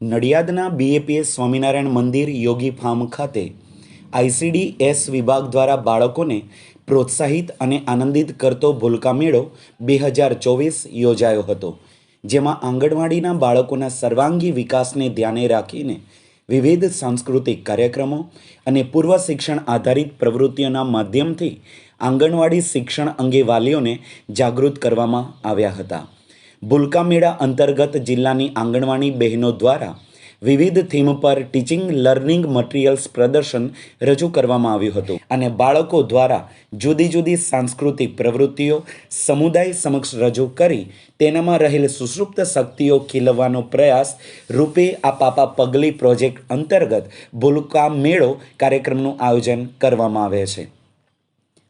નડિયાદના BAPS Swaminarayan મંદિર Yogi farm ખાતે ICD S વિભાગ દ્વારા બાળકોને પ્રોત્સાહિત અને આનંદિત કરતો ભૂલકા મેળો બે હજાર ચોવીસ યોજાયો હતો, જેમાં આંગણવાડીના બાળકોના સર્વાંગી વિકાસને ધ્યાને રાખીને વિવિધ સાંસ્કૃતિક કાર્યક્રમો અને પૂર્વ શિક્ષણ આધારિત પ્રવૃત્તિઓના માધ્યમથી આંગણવાડી શિક્ષણ અંગે વાલીઓને જાગૃત કરવામાં આવ્યા હતા. ભૂલકા મેળા અંતર્ગત જિલ્લાની આંગણવાડી બહેનો દ્વારા વિવિધ થીમ પર ટીચિંગ, લર્નિંગ મટીરિયલ્સ પ્રદર્શન રજૂ કરવામાં આવ્યું હતું અને બાળકો દ્વારા જુદી જુદી સાંસ્કૃતિક પ્રવૃત્તિઓ સમુદાય સમક્ષ રજૂ કરી તેનામાં રહેલ સુષુપ્ત શક્તિઓ ખીલવવાનો પ્રયાસ રૂપે આ પાપા પગલી પ્રોજેક્ટ અંતર્ગત ભૂલકા મેળો કાર્યક્રમનું આયોજન કરવામાં આવે છે.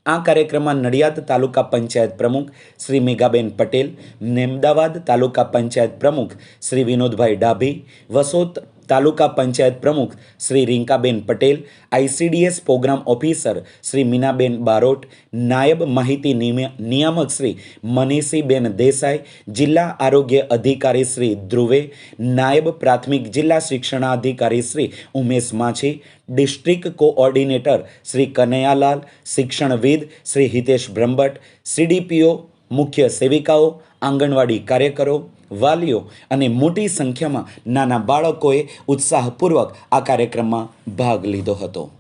આ કાર્યક્રમમાં નડિયાદ તાલુકા પંચાયત પ્રમુખ શ્રી મેઘાબેન પટેલ નેમદાવાદ તાલુકા પંચાયત પ્રમુખ શ્રી વિનોદભાઈ ડાભી વસોદ તાલુકા પંચાયત પ્રમુખ Shri Rinkaben Patel, ICDS programme officer Shri Meenaben Barot, નાયબ માહિતી નિયામક શ્રી મનીષીબેન દેસાઈ, જિલ્લા આરોગ્ય અધિકારી શ્રી ધ્રુવે, નાયબ પ્રાથમિક જિલ્લા શિક્ષણાધિકારી શ્રી ઉમેશ માછી, ડિસ્ટ્રિક્ટ કોઓર્ડિનેટર શ્રી કનૈયાલાલ, શિક્ષણવિદ શ્રી હિતેશ બ્રહ્મભટ્ટ, સીડીપીઓ મુખ્ય સેવિકાઓ, આંગણવાડી કાર્યકરો, વાલીઓ અને મોટી સંખ્યામાં નાના બાળકોએ ઉત્સાહપૂર્વક આ કાર્યક્રમમાં ભાગ લીધો હતો.